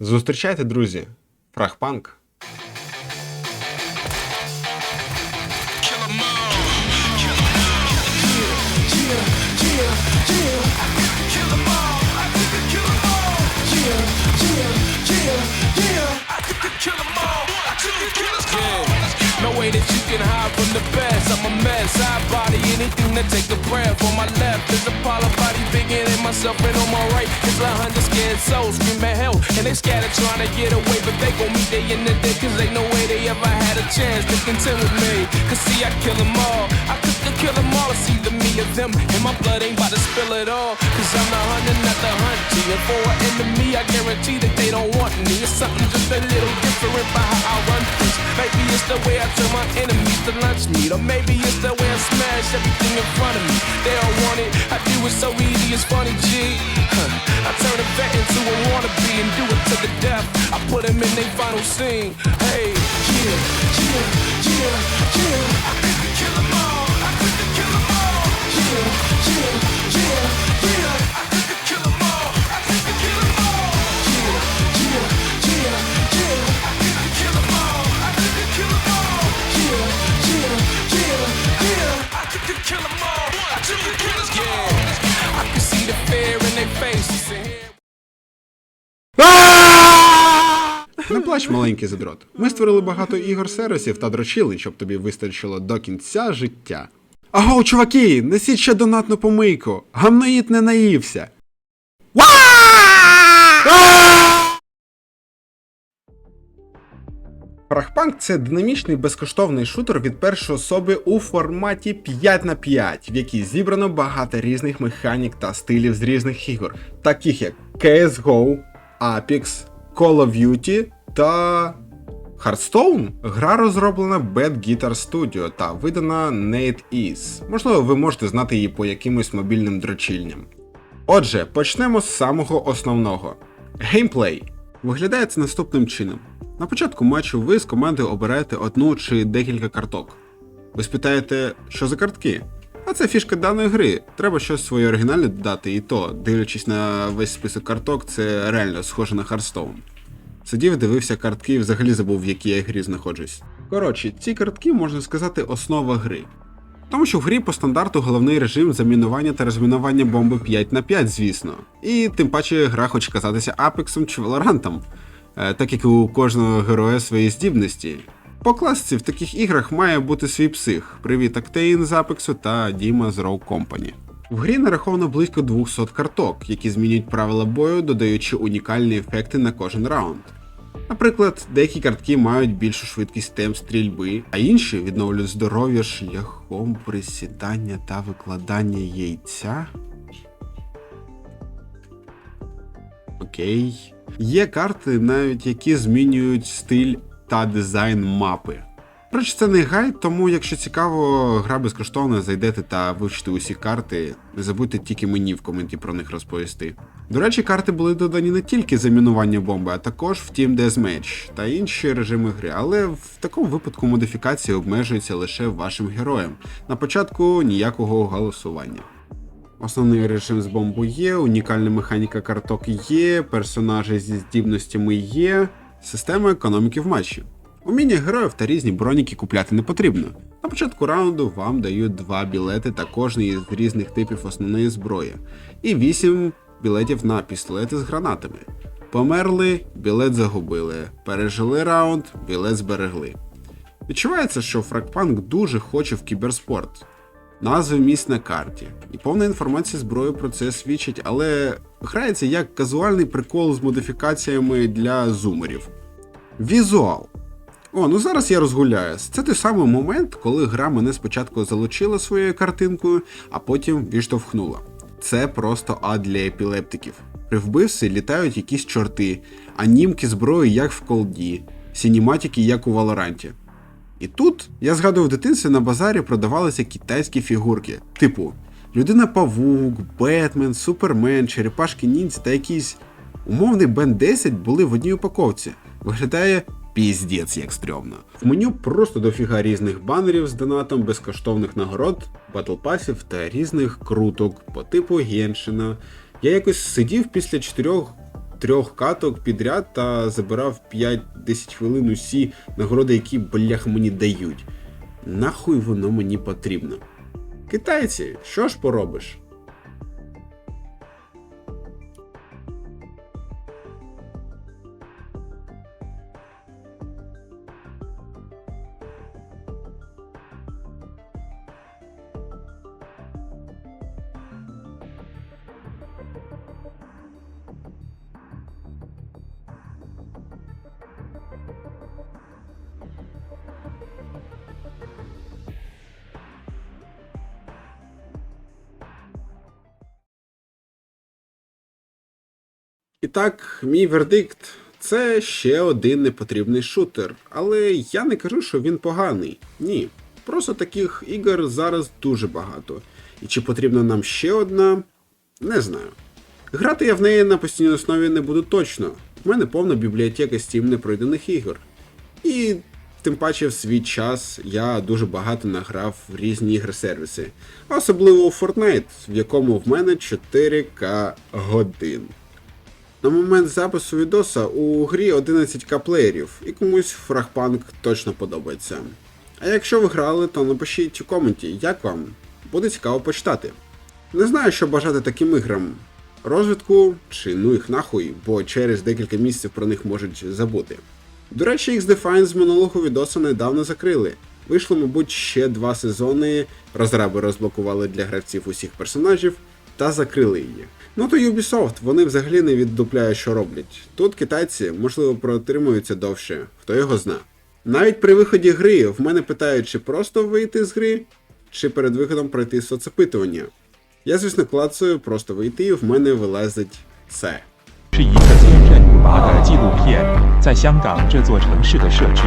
Зустрічайте, друзі. Way that you can hide from the best. I'm a mess. I body anything that take a breath. On my left is bigger than myself, and on my right is a hundred scared souls screaming hell. And they scattered trying to get away, but they gon' meet day in the day, cause ain't no way they ever had a chance to contend with me. Cause see, I kill them all. I could kill them all. It's either me or them. And my blood ain't about to spill it all. Cause I'm the hunter, not the hunty. And for an enemy, I guarantee that they don't want me. It's something just a little different by how I run it's the way I turn my enemies to lunch meat. Or maybe it's the way I smash everything in front of me. They don't want it. I do it so easy, it's funny, G. Huh. I turn a vet into a wannabe and do it to the death. I put them in their final scene. Hey, yeah, yeah, yeah, yeah. I could kill them all. I could kill them all. Yeah, плач, маленький задрот. Ми створили багато ігор сервісів та дрочили, щоб тобі вистачило до кінця життя. Аго, чуваки, несіть ще донатну помийку. Гамноїд не наївся. Фрагпанк це динамічний безкоштовний шутер від першої особи у форматі 5 на 5, в якій зібрано багато різних механік та стилів з різних ігор, таких як CSGO, Apex, Call of Duty та Hearthstone. Гра розроблена Bad Guitar Studio та видана NateEase. Можливо, ви можете знати її по якимось мобільним дрочільням. Отже, почнемо з самого основного. Геймплей. Виглядає це наступним чином. На початку матчу ви з команди обираєте одну чи декілька карток. Ви спитаєте, що за картки? А це фішка даної гри. Треба щось своє оригінальне додати, і то, дивлячись на весь список карток, це реально схоже на Hearthstone. Сидів, дивився картки і взагалі забув, в якій я грі знаходжусь. Коротше, ці картки, можна сказати, основа гри. Тому що в грі по стандарту головний режим замінування та розмінування бомби 5 на 5, звісно. І тим паче гра хоче казатися Апексом чи Valorant, е, так як у кожного героя свої здібності. По класиці в таких іграх має бути свій псих. Привіт Актейн з Апексу та Діма з Rogue Company. В грі нараховано близько 200 карток, які змінюють правила бою, додаючи унікальні ефекти на кожен раунд. Наприклад, деякі картки мають більшу швидкість темп стрільби, а інші відновлюють здоров'я шляхом присідання та викладання яйця. Окей. Є карти, навіть які змінюють стиль та дизайн мапи. Коротше, це не гайд, тому якщо цікаво, гра безкоштовна, зайдете та вивчите усі карти. Не забудьте тільки мені в коменті про них розповісти. До речі, карти були додані не тільки за мінування бомби, а також в Team Deathmatch та інші режими гри, але в такому випадку модифікація обмежується лише вашим героєм. На початку ніякого голосування. Основний режим з бомбою є, унікальна механіка карток є, персонажі зі здібностями є, система економіки в матчі. Уміння героїв та різні броніки купляти не потрібно. На початку раунду вам дають два білети та кожний із різних типів основної зброї, і 8 білетів на пістолети з гранатами. Померли, білет загубили, пережили раунд, білет зберегли. Відчувається, що Фрагпанк дуже хоче в кіберспорт. Назви місць на карті. І повна інформація зброї про це свідчить, але грається як казуальний прикол з модифікаціями для зумерів. Візуал. О, ну зараз я розгуляюсь. Це той самий момент, коли гра мене спочатку залучила своєю картинкою, а потім відштовхнула. Це просто ад для епілептиків. При вбивстві літають якісь чорти, анімки зброї, як в колді, сініматики, як у Валоранті. І тут я згадую в дитинстві на базарі продавалися китайські фігурки, типу Людина Павук, Бетмен, Супермен, Черепашки Ніндзя та якийсь умовний Бен 10 були в одній упаковці. Виглядає піздець як стрьомно. В меню просто дофіга різних банерів з донатом, безкоштовних нагород, батлпасів та різних круток по типу Геншина, Я якось сидів після чотирьох трьох каток підряд та забирав 5-10 хвилин усі нагороди, які блях мені дають. Нахуй воно мені потрібно. Китайці, що ж поробиш? І так, мій вердикт це ще один непотрібний шутер. Але я не кажу, що він поганий. Ні. Просто таких ігор зараз дуже багато. І чи потрібна нам ще одна, не знаю. Грати я в неї на постійній основі не буду точно. В мене повна бібліотека Steam непройдених ігор. І тим паче в свій час я дуже багато награв в різні ігри-сервіси. Особливо у Fortnite, в якому в мене 4К годин. На момент запису відоса у грі 11к плеєрів, і комусь фрагпанк точно подобається. А якщо ви грали, то напишіть у коменті, як вам. Буде цікаво почитати. Не знаю, що бажати таким іграм. Розвитку чи ну їх нахуй, бо через декілька місяців про них можуть забути. До речі, X-Define з минулого відоса недавно закрили. Вийшло, мабуть, ще два сезони, розраби розблокували для гравців усіх персонажів та закрили її. Ну то Ubisoft, вони взагалі не віддупляють, що роблять. Тут китайці, можливо, протримуються довше, хто його зна. Навіть при виході гри в мене питають, чи просто вийти з гри, чи перед виходом пройти соцопитування. Я, звісно, клацаю, просто вийти, і в мене вилазить це. 是一个千仞拔的纪录片，在香港这座城市的社区。